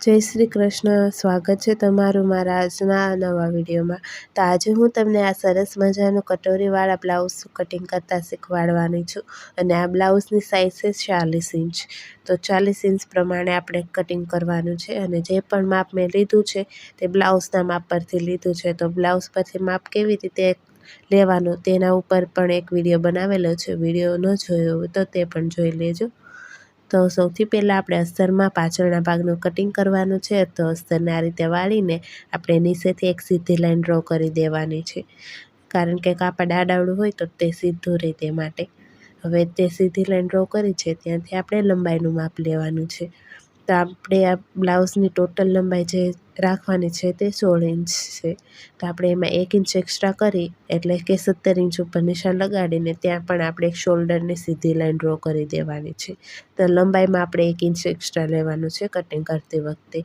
જય શ્રી કૃષ્ણ. સ્વાગત છે તમારું મારા આજના નવા વિડીયોમાં. તો આજે હું તમને આ સરસ મજાનું કટોરીવાળા બ્લાઉઝ કટિંગ કરતાં શીખવાડવાની છું અને આ બ્લાઉઝની સાઇઝ છે ચાલીસ ઇંચ. તો ચાલીસ ઇંચ પ્રમાણે આપણે કટિંગ કરવાનું છે અને જે પણ માપ મેં લીધું છે તે બ્લાઉઝના માપ પરથી લીધું છે. તો બ્લાઉઝ પરથી માપ કેવી રીતે લેવાનું તેના ઉપર પણ એક વીડિયો બનાવેલો છે. વીડિયો ન જોયો તો તે પણ જોઈ લેજો. તો સૌથી પહેલાં આપણે અસ્તરમાં પાછળના ભાગનું કટિંગ કરવાનું છે, તો અસ્તરને આ રીતે વાળીને આપણે નીચેથી એક સીધી લાઈન ડ્રો કરી દેવાની છે. કારણ કે કાપડ આડાવડું હોય તો તે સીધું રહે તે માટે. હવે તે સીધી લાઈન ડ્રો કરી છે, ત્યાંથી આપણે લંબાઈનું માપ લેવાનું છે. તો આપણે આ બ્લાઉઝની ટોટલ લંબાઈ જે રાખવાની છે તે સોળ ઇંચ છે. તો આપણે એમાં એક ઇંચ એક્સ્ટ્રા કરી, એટલે કે સત્તર ઇંચ ઉપર નિશાન લગાડીને ત્યાં પણ આપણે શોલ્ડરની સીધી લાઈન ડ્રો કરી દેવાની છે. તો લંબાઈમાં આપણે એક ઇંચ એક્સ્ટ્રા લેવાનું છે કટિંગ કરતી વખતે.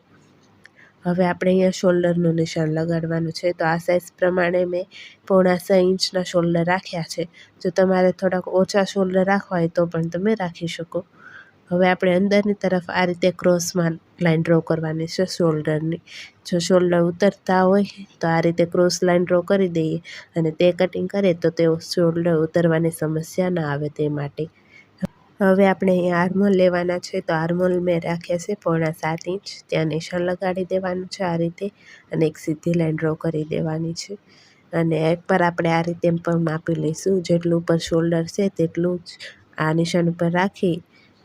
હવે આપણે અહીંયા શોલ્ડરનું નિશાન લગાડવાનું છે. તો આ સાઇઝ પ્રમાણે મેં પોણા છ ઇંચના શોલ્ડર રાખ્યા છે. જો તમારે થોડાક ઓછા શોલ્ડર રાખવા હોય તો પણ તમે રાખી શકો. હવે આપણે અંદરની તરફ આ રીતે ક્રોસમાં લાઈન ડ્રો કરવાની છે શોલ્ડરની જો શોલ્ડર ઉતરતા હોય, તો આ રીતે ક્રોસ લાઈન ડ્રો કરી દઈએ અને તે કટિંગ કરીએ તો તે શોલ્ડર ઉતરવાની સમસ્યા ના આવે તે માટે. હવે આપણે અહીંયા આર્મોલ લેવાના છે, તો આર્મોલ મેં રાખ્યા છે પોણા સાત ઇંચ. ત્યાં નિશાન લગાડી દેવાનું છે આ રીતે અને એક સીધી લાઈન ડ્રો કરી દેવાની છે. અને એક પર આપણે આ રીતે પણ માપી લઈશું, જેટલું ઉપર શોલ્ડર છે તેટલું જ આ નિશાન ઉપર રાખી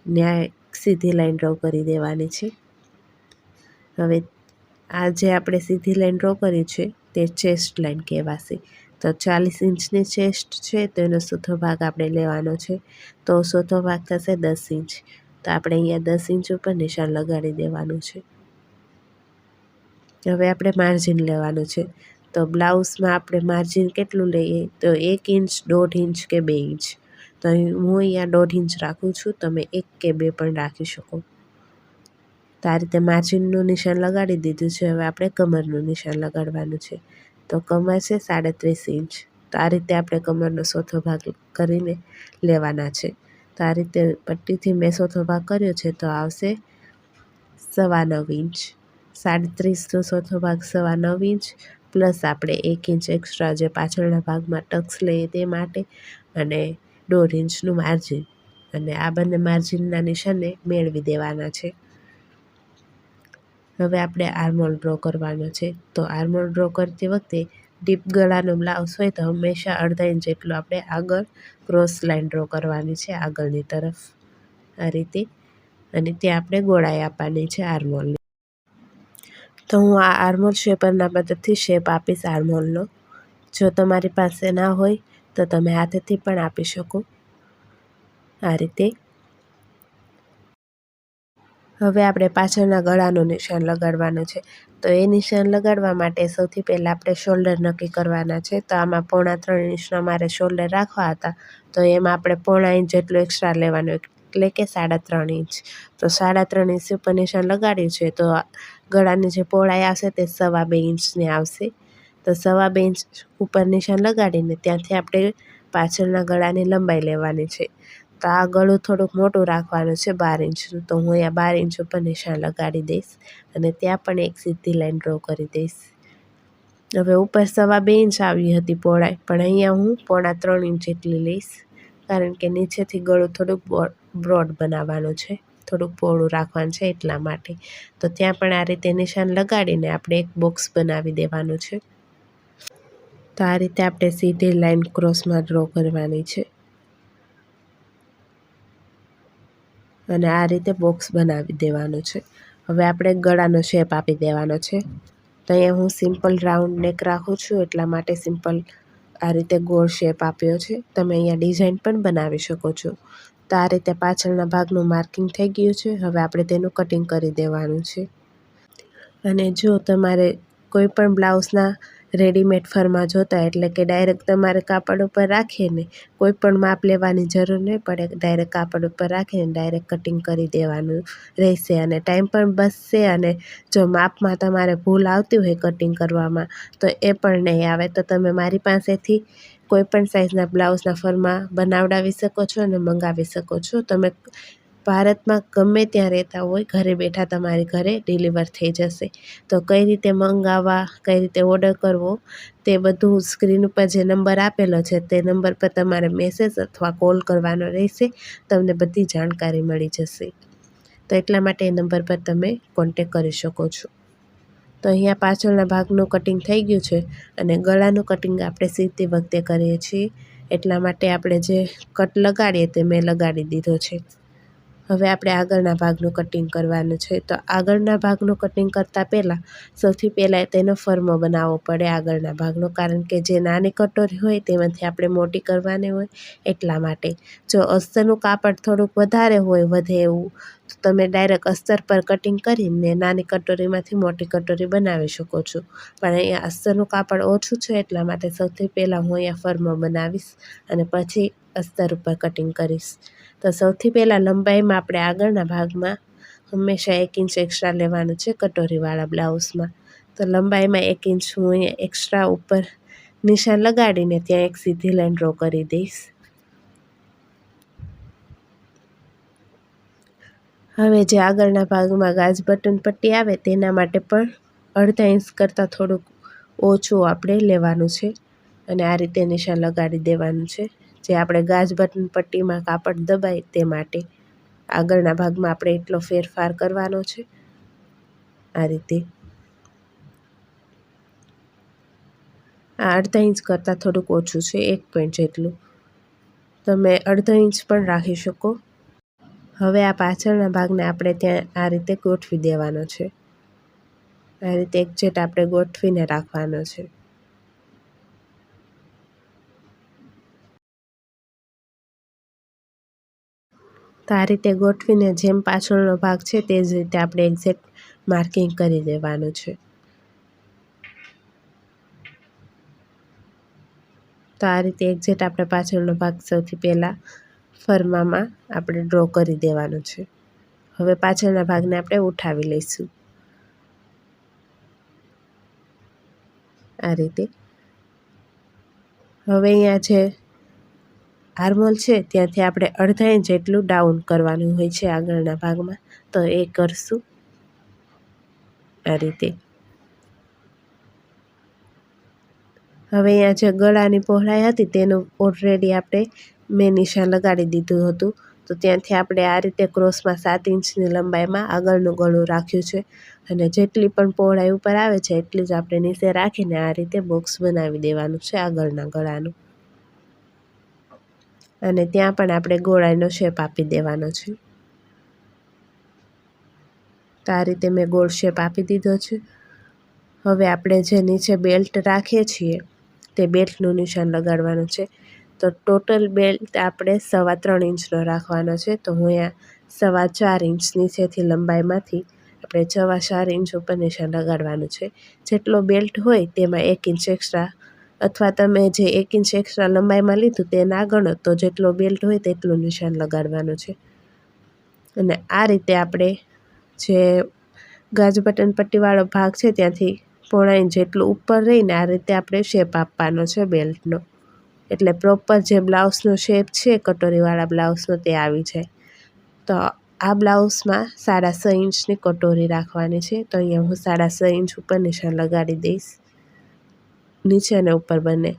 ન્યાય સીધી લાઈન ડ્રો કરી દેવાની છે. હવે આ જે આપણે સીધી લાઈન ડ્રો કરી છે તે ચેસ્ટ લાઈન કહેવાશે. તો ચાલીસ ઇંચની ચેસ્ટ છે તો એનો સોથો ભાગ આપણે લેવાનો છે. તો સોથો ભાગ થશે દસ ઇંચ. તો આપણે અહીંયા દસ ઇંચ ઉપર નિશાન લગાડી દેવાનું છે. હવે આપણે માર્જિન લેવાનું છે. તો બ્લાઉઝમાં આપણે માર્જિન કેટલું લઈએ? તો એક ઇંચ, દોઢ ઇંચ કે બે ઇંચ. તો હું અહીંયા દોઢ ઇંચ રાખું છું, તમે એક કે બે પણ રાખી શકો. તો આ રીતે માર્જિનનું નિશાન લગાડી દીધું છે, હવે આપણે કમરનું નિશાન લગાડવાનું છે. તો કમર છે સાડત્રીસ ઇંચ. તો આ રીતે આપણે કમરનો ચોથો ભાગ કરીને લેવાના છે. તો આ રીતે પટ્ટીથી મેં ચોથો ભાગ કર્યો છે, તો આવશે સવા નવ ઇંચ. સાડત્રીસનો ચોથો ભાગ સવા નવ ઇંચ, પ્લસ આપણે એક ઇંચ એક્સ્ટ્રા જે પાછળના ભાગમાં ટક્સ લઈએ તે માટે. અને દોઢ ઇંચનું માર્જિન અને આ બંને માર્જિનના નિશાને મેળવી દેવાના છે. હવે આપણે આર્મોલ ડ્રો કરવાનો છે. તો આર્મોલ ડ્રો કરતી વખતે ડીપ ગળાનો બ્લાઉઝ હોય તો હંમેશા અડધા ઇંચ જેટલું આપણે આગળ ક્રોસ લાઈન ડ્રો કરવાની છે, આગળની તરફ. આ રીતે. અને ત્યાં આપણે ગોળાઈ આપવાની છે આર્મોલની. તો હું આ આર્મોલ શેપરના મદદથી શેપ આપીશ આર્મોલનો. જો તમારી પાસે ના હોય તો તમે હાથથી પણ આપી શકો. આ રીતે. હવે આપણે પાછળના ગળાનું નિશાન લગાડવાનું છે. તો એ નિશાન લગાડવા માટે સૌથી પહેલાં આપણે શોલ્ડર નક્કી કરવાના છે. તો આમાં પોણા ત્રણ ઇંચનો મારે શોલ્ડર રાખવા હતા. તો એમાં આપણે પોણા ઇંચ જેટલું એક્સ્ટ્રા લેવાનું, એટલે કે સાડા ત્રણ ઇંચ. તો સાડા ત્રણ ઇંચ ઉપર નિશાન લગાડ્યું છે, તો ગળાની જે પહોળાઈ આવશે તે સવા બે ઇંચની આવશે. તો સવા બે ઇંચ ઉપર નિશાન લગાડીને ત્યાંથી આપણે પાછળના ગળાની લંબાઈ લેવાની છે. તો આ ગળું થોડુંક મોટું રાખવાનું છે બાર ઇંચનું. તો હું અહીંયા બાર ઇંચ ઉપર નિશાન લગાડી દઈશ અને ત્યાં પણ એક સીધી લાઈન ડ્રો કરી દઈશ. હવે ઉપર સવા બે ઇંચ આવી હતી પહોળાઈ, પણ અહીંયા હું પોણા ત્રણ ઇંચ જેટલી લઈશ, કારણ કે નીચેથી ગળું થોડુંક બ્રોડ બનાવવાનું છે. થોડુંક પહોળું રાખવાનું છે એટલા માટે. તો ત્યાં પણ આ રીતે નિશાન લગાડીને આપણે એક બોક્સ બનાવી દેવાનું છે. તો આ રીતે આપણે સીધી લાઈન ક્રોસમાં ડ્રો કરવાની છે. અને આ રીતે બોક્સ બનાવી દેવાનું છે. હવે આપણે ગળાનો શેપ આપી દેવાનો છે. તો અહીંયા હું સિમ્પલ રાઉન્ડ નેક રાખું છું, એટલા માટે સિમ્પલ આ રીતે ગોળ શેપ આપ્યો છે. તમે અહીંયા ડિઝાઇન પણ બનાવી શકો છો. તો આ રીતે પાછળના ભાગનું માર્કિંગ થઈ ગયું છે. હવે આપણે તેનું કટિંગ કરી દેવાનું છે. અને જો તમારે કોઈ પણ બ્લાઉઝના રેડીમેડ ફરમાં જોતાં એટલે કે ડાયરેક્ટ તમારે કાપડ ઉપર રાખીને કોઈ પણ માપ લેવાની જરૂર નહીં પડે. ડાયરેક્ટ કાપડ ઉપર રાખીને ડાયરેક્ટ કટિંગ કરી દેવાનું રહેશે અને ટાઈમ પણ બચશે અને જો માપમાં તમારે ભૂલ આવતી હોય કટિંગ કરવામાં, તો એ પણ નહીં આવે. તો તમે મારી પાસેથી કોઈ પણ સાઇઝના બ્લાઉઝના ફરમાં બનાવડાવી શકો છો અને મંગાવી શકો છો. તમે ભારતમાં ગમે ત્યાં રહેતા હોય, ઘરે બેઠા તમારી ઘરે ડિલિવર થઈ જશે. તો કઈ રીતે મંગાવવા, કઈ રીતે ઓર્ડર કરવો, તે બધું સ્ક્રીન ઉપર જે નંબર આપેલો છે, તે નંબર પર તમારે મેસેજ અથવા કોલ કરવાનો રહેશે, તમને બધી જાણકારી મળી જશે. તો એટલા માટે એ નંબર પર તમે કોન્ટેક કરી શકો છો. તો અહીંયા પાછળના ભાગનું કટિંગ થઈ ગયું છે અને ગળાનું કટિંગ આપણે સીધી વખતે કરીએ છીએ. એટલા માટે આપણે જે કટ લગાડીએ તે મેં લગાડી દીધો છે. હવે આપણે આગળના ભાગનું કટિંગ કરવાનું છે. તો આગળના ભાગનું કટિંગ કરતાં પહેલાં સૌથી પહેલાં તેનો ફર્મો બનાવવો પડે આગળના ભાગનો. કારણ કે જે નાની કટોરી હોય તેમાંથી આપણે મોટી કરવાની હોય એટલા માટે. જો અસ્તરનું કાપડ થોડુંક વધારે હોય, વધે એવું, તો તમે ડાયરેક્ટ અસ્તર પર કટિંગ કરીને નાની કટોરીમાંથી મોટી કટોરી બનાવી શકો છો. પણ અહીંયા અસ્તરનું કાપડ ઓછું છે એટલા માટે સૌથી પહેલાં હું અહીંયા ફર્મો બનાવીશ અને પછી અસ્તર ઉપર કટિંગ કરીશ. તો સૌથી પહેલાં લંબાઈમાં આપણે આગળના ભાગમાં હંમેશા એક ઇંચ એક્સ્ટ્રા લેવાનું છે કટોરીવાળા બ્લાઉઝમાં. તો લંબાઈમાં એક ઇંચ હું એક્સ્ટ્રા ઉપર નિશાન લગાડીને ત્યાં એક સીધી લાઈન ડ્રો કરી દઈશ. હવે જે આગળના ભાગમાં ગાજ બટન પટ્ટી આવે તેના માટે પણ અડધા ઇંચ કરતાં થોડુંક ઓછું આપણે લેવાનું છે. અને આ રીતે નિશાન લગાડી દેવાનું છે. જે આપણે ગાજ બટન પટ્ટીમાં કાપડ દબાય તે માટે આગળના ભાગમાં આપણે એટલો ફેરફાર કરવાનો છે. આ રીતે. આ અડધા ઇંચ કરતાં થોડુંક ઓછું છે, એક પોઈન્ટ જેટલું. તમે અડધો ઇંચ પણ રાખી શકો. હવે આ પાછળના ભાગને આપણે ત્યાં આ રીતે ગોઠવી દેવાનો છે. આ રીતે એક જેટ આપણે ગોઠવીને રાખવાનો છે. તો આ રીતે ગોઠવીને જેમ પાછળનો ભાગ છે તે જ રીતે આપણે એક્ઝેક્ટ માર્કિંગ કરી દેવાનું છે. તો આ રીતે એક્ઝેક્ટ આપણે પાછળનો ભાગ સૌથી પહેલાં ફરમામાં આપણે ડ્રો કરી દેવાનો છે. હવે પાછળના ભાગને આપણે ઉઠાવી લઈશું. આ રીતે. હવે અહીંયા જે આર્મોલ છે, ત્યાંથી આપણે અડધા ઇંચ જેટલું ડાઉન કરવાનું હોય છે આગળના ભાગમાં. તો એ કરશું. આ રીતે. હવે અહીંયા જે ગળાની પહોળાઈ હતી, તેનું ઓલરેડી આપણે મેં નિશાન લગાડી દીધું હતું. તો ત્યાંથી આપણે આ રીતે ક્રોસમાં સાત ઇંચની લંબાઈમાં આગળનું ગળું રાખ્યું છે. અને જેટલી પણ પહોળાઈ ઉપર આવે છે, એટલી જ આપણે નીચે રાખીને આ રીતે બોક્સ બનાવી દેવાનું છે આગળના ગળાનું. અને ત્યાં પણ આપણે ગોળાઈનો શેપ આપી દેવાનો છે. તો આ રીતે મેં ગોળ શેપ આપી દીધો છે. હવે આપણે જે નીચે બેલ્ટ રાખીએ છીએ, તે બેલ્ટનું નિશાન લગાડવાનું છે. તો ટોટલ બેલ્ટ આપણે સવા ત્રણ ઇંચનો રાખવાનો છે. તો હું અહીંયા સવા ચાર ઇંચ નીચેથી લંબાઈમાંથી આપણે સવા ચાર ઇંચ ઉપર નિશાન લગાડવાનું છે. જેટલો બેલ્ટ હોય તેમાં એક ઇંચ એક્સ્ટ્રા અથવા તમે જે એક ઇંચ એક્સ્ટ્રા લંબાઈમાં લીધું તે ના ગણો તો જેટલો બેલ્ટ હોય તેટલું નિશાન લગાડવાનું છે. અને આ રીતે આપણે જે ગાજ બટન પટ્ટીવાળો ભાગ છે ત્યાંથી પોણા ઇંચ જેટલું ઉપર રહીને આ રીતે આપણે શેપ આપવાનો છે બેલ્ટનો એટલે પ્રોપર જે બ્લાઉઝનો શેપ છે, કટોરીવાળા બ્લાઉઝનો તે આવી જાય. તો આ બ્લાઉઝમાં સાડા છ ઇંચની કટોરી રાખવાની છે. તો અહીંયા હું સાડા છ ઇંચ ઉપર નિશાન લગાડી દઈશ. નીચે અને ઉપર બંને.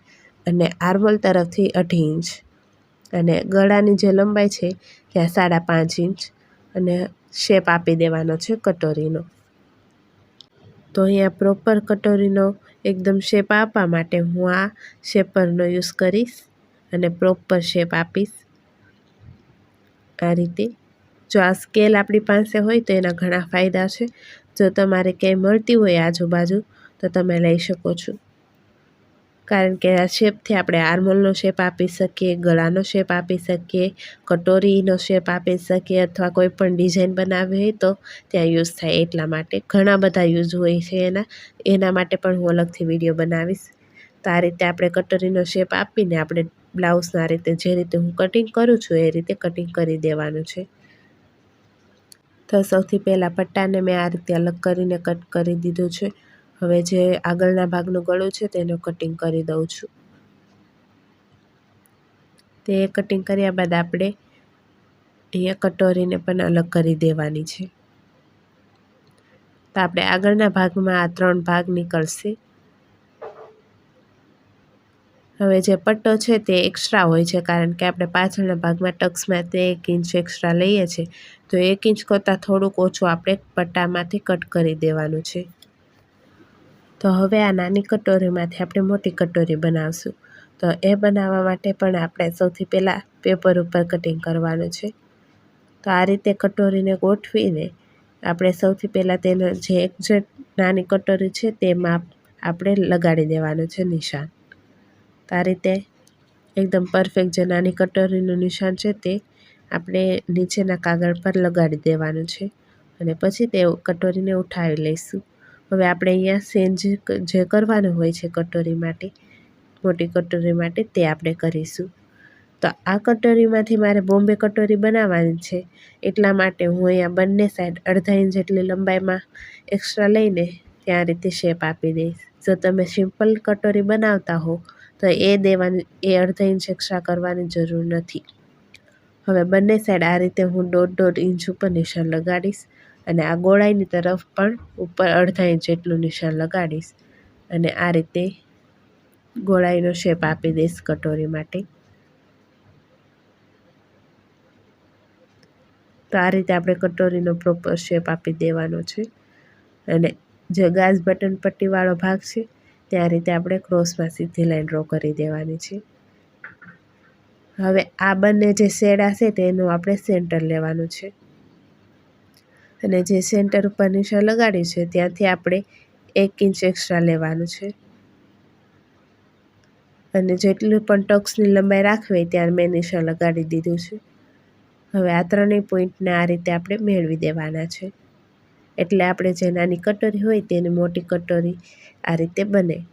અને આર્મલ તરફથી અઢી ઇંચ. અને ગળાની જે લંબાઈ છે ત્યાં સાડા પાંચ ઇંચ. અને શેપ આપી દેવાનો છે કટોરીનો. તો અહીંયા પ્રોપર કટોરીનો એકદમ શેપ આપવા માટે હું આ શેપરનો યુઝ કરીશ અને પ્રોપર શેપ આપીશ. આ રીતે. જો આ સ્કેલ આપણી પાસે હોય તો એના ઘણા ફાયદા છે. જો તમારે ક્યાંય મળતી હોય આજુબાજુ, તો તમે લઈ શકો છો. કારણ કે આ શેપથી આપણે આર્મોલનો શેપ આપી શકીએ, ગળાનો શેપ આપી શકીએ, કટોરીનો શેપ આપી શકીએ અથવા કોઈ પણ ડિઝાઇન બનાવવી હોય તો ત્યાં યુઝ થાય એટલા માટે. ઘણા બધા યુઝ હોય છે એના. એના માટે પણ હું અલગથી વીડિયો બનાવીશ. તો આ રીતે આપણે કટોરીનો શેપ આપીને આપણે બ્લાઉઝના રીતે જે રીતે હું કટિંગ કરું છું એ રીતે કટિંગ કરી દેવાનું છે. તો સૌથી પહેલાં પટ્ટાને મેં આ રીતે અલગ કરીને કટ કરી દીધું છે. હવે જે આગળના ભાગનું ગળું છે તેનું કટિંગ કરી દઉં છું. તે કટિંગ કર્યા બાદ આપણે અહીંયા કટોરીને પણ અલગ કરી દેવાની છે. તો આપણે આગળના ભાગમાં આ ત્રણ ભાગ નીકળશે. હવે જે પટ્ટો છે તે એક્સ્ટ્રા હોય છે કારણ કે આપણે પાછળના ભાગમાં ટક્સમાં તે એક ઇંચ એક્સ્ટ્રા લઈએ છીએ તો એક ઇંચ કરતાં થોડુંક ઓછું આપણે પટ્ટામાંથી કટ કરી દેવાનું છે. તો હવે આ નાની કટોરીમાંથી આપણે મોટી કટોરી બનાવશું. તો એ બનાવવા માટે પણ આપણે સૌથી પહેલાં પેપર ઉપર કટિંગ કરવાનું છે. તો આ રીતે કટોરીને ગોઠવીને આપણે સૌથી પહેલાં તેનો જે એક જે નાની કટોરી છે તેમાં આપણે લગાડી દેવાનું છે નિશાન. તો આ રીતે એકદમ પરફેક્ટ જે નાની કટોરીનું નિશાન છે તે આપણે નીચેના કાગળ પર લગાડી દેવાનું છે. અને પછી તે કટોરીને ઉઠાવી લઈશું. હવે આપણે અહીંયા સેન્જ જે કરવાનું હોય છે કટોરી માટે, મોટી કટોરી માટે તે આપણે કરીશું. તો આ કટોરીમાંથી મારે બોમ્બે કટોરી બનાવવાની છે, એટલા માટે હું અહીંયા બંને સાઈડ અડધા ઇંચ જેટલી લંબાઈમાં એક્સ્ટ્રા લઈને ત્યાં રીતે શેપ આપી દઈશ. જો તમે સિમ્પલ કટોરી બનાવતા હો, તો એ દેવાની, એ અડધા ઇંચ એક્સ્ટ્રા કરવાની જરૂર નથી. હવે બંને સાઈડ આ રીતે હું દોઢ દોઢ ઇંચ ઉપર નિશાન લગાડીશ. અને આ ગોળાઈની તરફ પણ ઉપર અડધા ઇંચ જેટલું નિશાન લગાડીશ અને આ રીતે ગોળાઈનો શેપ આપી દઈશ કટોરી માટે. તો આ રીતે આપણે કટોરીનો પ્રોપર શેપ આપી દેવાનો છે અને જે ગાજ બટન પટ્ટીવાળો ભાગ છે ત્યાં રીતે આપણે ક્રોસમાં સીધી લાઈન ડ્રો કરી દેવાની છે. હવે આ બંને જે શેડા છે તેનું આપણે સેન્ટર લેવાનું છે. અને જે સેન્ટર ઉપર નિશાન લગાડ્યું છે, ત્યાંથી આપણે એક ઇંચ એક્સ્ટ્રા લેવાનું છે. અને જેટલું પણ ટક્સની લંબાઈ રાખવી ત્યાં મેં નિશાન લગાડી દીધું છે. હવે આ ત્રણેય પોઈન્ટને આ રીતે આપણે મેળવી દેવાના છે. એટલે આપણે જે નાની કટોરી હોય તેની મોટી કટોરી આ રીતે બને.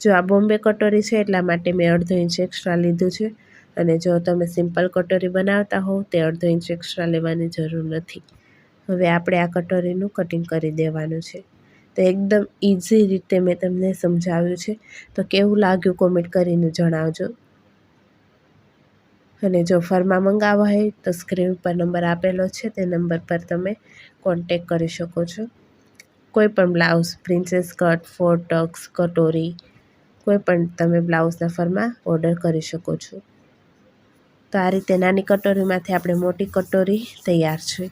જો આ બોમ્બે કટોરી છે, એટલા માટે મેં અડધો ઇંચ એક્સ્ટ્રા લીધું છે. અને જો તમે સિમ્પલ કટોરી બનાવતા હોવ, તે અડધો ઇંચ એક્સ્ટ્રા લેવાની જરૂર નથી. હવે આપણે આ કટોરીનું કટિંગ કરી દેવાનું છે. તો એકદમ ઇઝી રીતે મેં તમને સમજાવ્યું છે. તો કેવું લાગ્યું કોમેન્ટ કરીને જણાવજો. અને જો ફરમાં મંગાવવા હોય તો સ્ક્રીન પર નંબર આપેલો છે. તે નંબર પર તમે કોન્ટેક કરી શકો છો. કોઈ પણ blouse princess cut four tucks કટોરી, કોઈ પણ તમે બ્લાઉઝના ફરમાં ઓર્ડર કરી શકો છો. તો આ રીતે નાની કટોરીમાંથી આપણે મોટી કટોરી તૈયાર છે.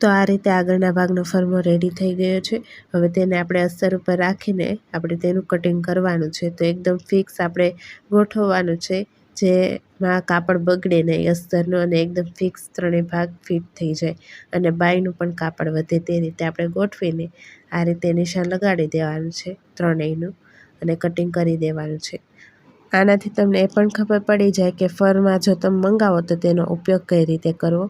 તો આ રીતે આગળના ભાગનો ફરમો રેડી થઈ ગયો છે. હવે તેને આપણે અસ્તર ઉપર રાખીને આપણે તેનું કટિંગ કરવાનું છે. તો એકદમ ફિક્સ આપણે ગોઠવવાનું છે જેમાં કાપડ બગડે નહીં અસ્તરનું અને એકદમ ફિક્સ ત્રણેય ભાગ ફિટ થઈ જાય અને બાયનું પણ કાપડ વધે તે રીતે આપણે ગોઠવીને આ રીતે નિશાન લગાડી દેવાનું છે ત્રણેયનું અને કટિંગ કરી દેવાનું છે. આનાથી તમને એ પણ ખબર પડી જાય કે ફરમાં જો તમે મંગાવો તો તેનો ઉપયોગ કઈ રીતે કરવો?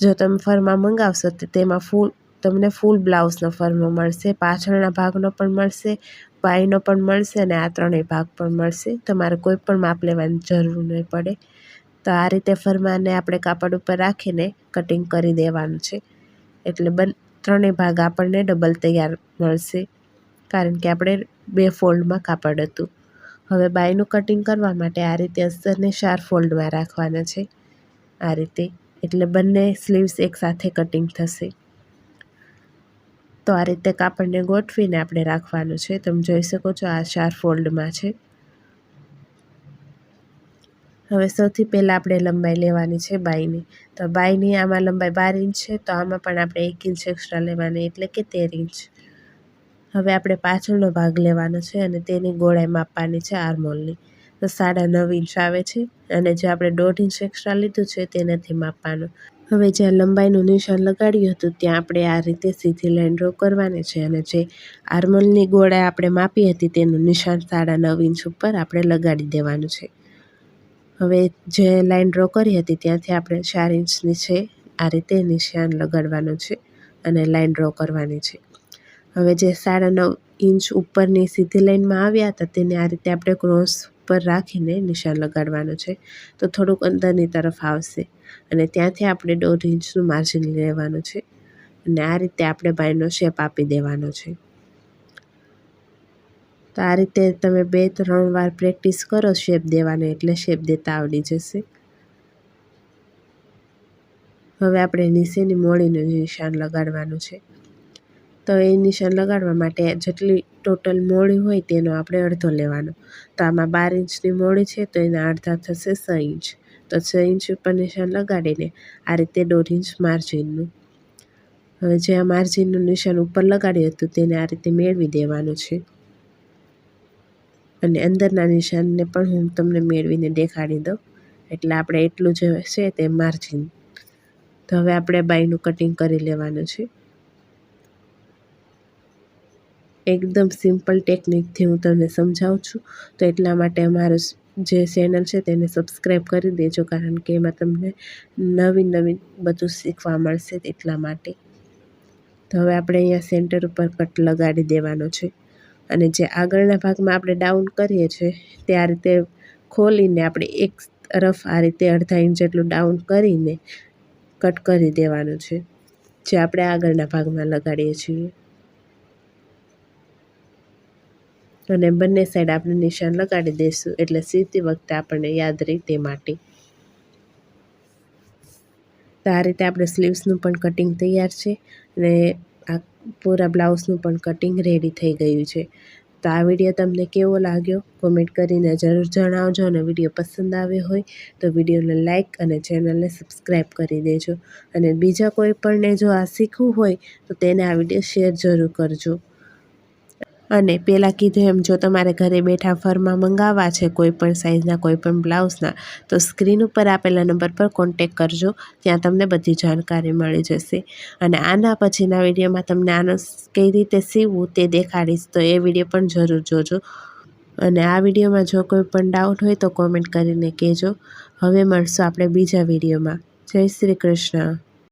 જો તમે ફરમાં મંગાવશો તો તેમાં ફૂલ, તમને ફૂલ બ્લાઉઝનો ફરમો મળશે, પાછળના ભાગનો પણ મળશે બાયનો પણ મળશે અને આ ત્રણેય ભાગ પણ મળશે. તમારે કોઈ પણ માપ લેવાની જરૂર નહીં પડે. તો આ રીતે ફરમાને આપણે કાપડ ઉપર રાખીને કટિંગ કરી દેવાનું છે. એટલે બન, ત્રણેય ભાગ આપણને ડબલ તૈયાર મળશે. કારણ કે આપણે બે ફોલ્ડમાં કાપડ હતું. હવે બાયનું કટિંગ કરવા માટે આ રીતે અસરને ચાર ફોલ્ડમાં રાખવાના છે. આ રીતે એટલે બંને સ્લીવ્સ એકસાથે કટિંગ થશે. તો આ રીતે કાપડને ગોઠવીને આપણે રાખવાનું છે. તમે જોઈ શકો છો આ ચાર ફોલ્ડમાં છે. હવે સૌથી પહેલાં આપણે લંબાઈ લેવાની છે બાયની. તો બાયની આમાં લંબાઈ બાર ઇંચ છે, તો આમાં પણ આપણે એક ઇંચ એક્સ્ટ્રા લેવાની, એટલે કે તેર ઇંચ. હવે આપણે પાછળનો ભાગ લેવાનો છે અને તેની ગોળાઈ માપવાની છે આર્મોલની સાડા નવ ઇંચ આવે છે અને જે આપણે દોઢ ઇંચ એક્સ્ટ્રા લીધું છે તે નથી માપવાનું. હવે જ્યાં લંબાઈનું નિશાન લગાડ્યું હતું, ત્યાં આપણે આ રીતે સીધી લાઈન ડ્રો કરવાની છે અને જે આર્મલની ગોળાઈ આપણે માપી હતી તેનું નિશાન સાડા નવ ઇંચ ઉપર આપણે લગાડી દેવાનું છે. હવે જે લાઈન ડ્રો કરી હતી ત્યાંથી આપણે ચાર ઇંચની છે આ રીતે નિશાન લગાડવાનું છે અને લાઈન ડ્રો કરવાની છે. હવે જે સાડા નવ ઇંચ ઉપરની સીધી લાઈનમાં આવ્યા હતા તેને આ રીતે આપણે ક્રોસ ઉપર રાખીને નિશાન લગાડવાનું છે. તો થોડુંક અંદરની તરફ આવશે અને ત્યાંથી આપણે દોઢ ઇંચનું માર્જિન લેવાનું છે અને આ રીતે આપણે બાયનો શેપ આપી દેવાનો છે. તો આ રીતે તમે બે, ત્રણ વાર પ્રેક્ટિસ કરો શેપ દેવાની એટલે શેપ દેતા આવડી જશે. હવે આપણે નીચેની મોળીનું નિશાન લગાડવાનું છે. તો એ નિશાન લગાડવા માટે જેટલી ટોટલ મોળી હોય તેનો આપણે અડધો લેવાનો. તો આમાં બાર ઇંચની મોળી છે તો એના અડધા થશે છ ઇંચ. તો છ ઇંચ ઉપર નિશાન લગાડીને આ રીતે દોઢ ઇંચ માર્જિનનું. હવે જે આ માર્જિનનું નિશાન ઉપર લગાડ્યું હતું તેને આ રીતે મેળવી દેવાનું છે. અને અંદરના નિશાનને પણ હું તમને મેળવીને દેખાડી દઉં. એટલે આપણે એટલું જે છે તે માર્જિન. તો હવે આપણે બાયનું કટિંગ કરી લેવાનું છે. એકદમ સિમ્પલ ટેકનિકથી હું તમને સમજાવું છું. તો એટલા માટે અમારું જે ચેનલ છે તેને સબસ્ક્રાઈબ કરી દેજો, કારણ કે એમાં તમને નવીન નવીન બધું શીખવા મળશે એટલા માટે. તો હવે આપણે અહીંયા સેન્ટર ઉપર કટ લગાડી દેવાનો છે. અને જે આગળના ભાગમાં આપણે ડાઉન કરીએ છીએ તે આ રીતે ખોલીને આપણે એક તરફ આ રીતે અડધા ઇંચ જેટલું ડાઉન કરીને કટ કરી દેવાનું છે, જે આપણે આગળના ભાગમાં લગાડીએ છીએ. અને બંને સાઈડ આપણે નિશાન લગાડી દઈશું. એટલે સીવતી વખતે આપણને યાદ રહે તે માટે. તો આ રીતે આપણે સ્લીવ્સનું પણ કટિંગ તૈયાર છે અને આ પૂરા બ્લાઉઝનું પણ કટિંગ રેડી થઈ ગયું છે. તો આ વીડિયો તમને કેવો લાગ્યો? કોમેન્ટ કરીને જરૂર જણાવજો અને વીડિયો પસંદ આવ્યો હોય તો વિડીયોને લાઇક અને ચેનલને સબસ્ક્રાઈબ કરી દેજો. અને બીજા કોઈ પણને જો આ શીખવું હોય તો તેને આ વીડિયો શેર જરૂર કરજો. અને પહેલાં કીધું એમ, જો તમારે ઘરે બેઠા ફરમાં મંગાવવા છે, કોઈ પણ સાઇઝના કોઈ પણ બ્લાઉઝના તો સ્ક્રીન ઉપર આપેલા નંબર પર કોન્ટેક કરજો, ત્યાં તમને બધી જાણકારી મળી જશે. અને આના પછીના વિડીયોમાં તમને આનો કઈ રીતે સીવવું તે દેખાડીશ, તો એ વીડિયો પણ જરૂર જોજો. અને આ વિડીયોમાં જો કોઈ પણ ડાઉટ હોય તો કોમેન્ટ કરીને કહેજો. હવે મળશું આપણે બીજા વિડીયોમાં. જય શ્રી કૃષ્ણ.